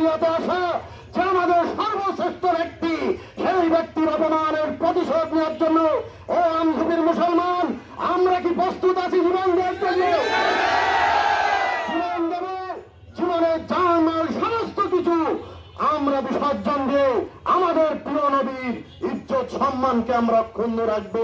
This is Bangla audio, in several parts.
দুনিয়াতে আসে যে আমাদের সর্বশ্রেষ্ঠ ব্যক্তি, সেই ব্যক্তির অপমানের প্রতিশোধ নেওয়ার জন্য, ও আমঝুপির মুসলমান, আমরা কি প্রস্তুত আছি জীবন দেওয়ার জন্য? জীবন দেব জীবনের জানমাল সমস্ত কিছু আমরা বিসর্জন দিয়ে আমাদের পুরো নবীর ইজ্জত সম্মানকে আমরা অক্ষুণ্ণ রাখব।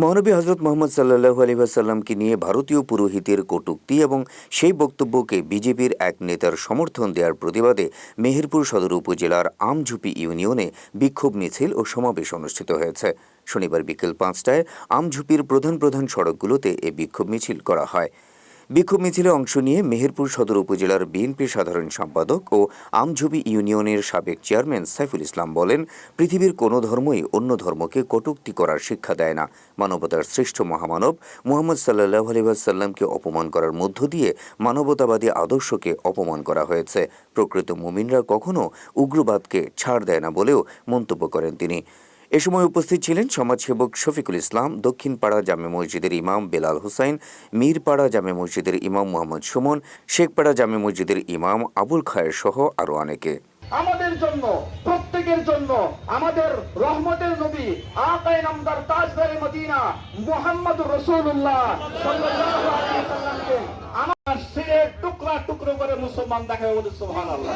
মহানবী হজরত মোহাম্মদ সাল্লাহ আলহিহাসাল্লামকে নিয়ে ভারতীয় পুরোহিতের কটূক্তি এবং সেই বক্তব্যকে বিজেপির এক নেতার সমর্থন দেওয়ার প্রতিবাদে মেহেরপুর সদর উপজেলার আমঝুপি ইউনিয়নে বিক্ষোভ মিছিল ও সমাবেশ অনুষ্ঠিত হয়েছে। শনিবার বিকেল পাঁচটায় আমঝুপির প্রধান প্রধান সড়কগুলোতে এ বিক্ষোভ মিছিল করা হয়। বিক্ষোভ মিছিলে অংশ নিয়ে মেহেরপুর সদর উপজেলার বিএনপি সাধারণ সম্পাদক ও আমঝুবি ইউনিয়নের সাবেক চেয়ারম্যান সাইফুল ইসলাম বলেন, পৃথিবীর কোনো ধর্মই অন্য ধর্মকে কটুক্তি করার শিক্ষা দেয় না। মানবতার শ্রেষ্ঠ মহামানব মুহাম্মদ সাল্লাহ আলহিহাসাল্লামকে অপমান করার মধ্য দিয়ে মানবতাবাদী আদর্শকে অপমান করা হয়েছে। প্রকৃত মুমিনরা কখনো উগ্রবাদকে ছাড় দেয় না বলেও মন্তব্য করেন তিনি। এ সময় উপস্থিত ছিলেন সমাজসেবক শফিকুল ইসলাম, দক্ষিণপাড়া জামে মসজিদের ইমাম বেলাল হুসাইন, মীরপাড়া জামে মসজিদের ইমাম মোহাম্মদ সুমন, শেখপাড়া জামে মসজিদের ইমাম আবুল খায়ের সহ আরও অনেকে। আমাদের জন্য, প্রত্যেকের জন্য আমাদের রহমতের নবী আকায় নামদার তাজদারে মদিনা মুহাম্মদ রসুল্লাহ আমার সিরে টুকরা টুকরো করে মুসলমান দেখা বলে সুবহানাল্লাহ।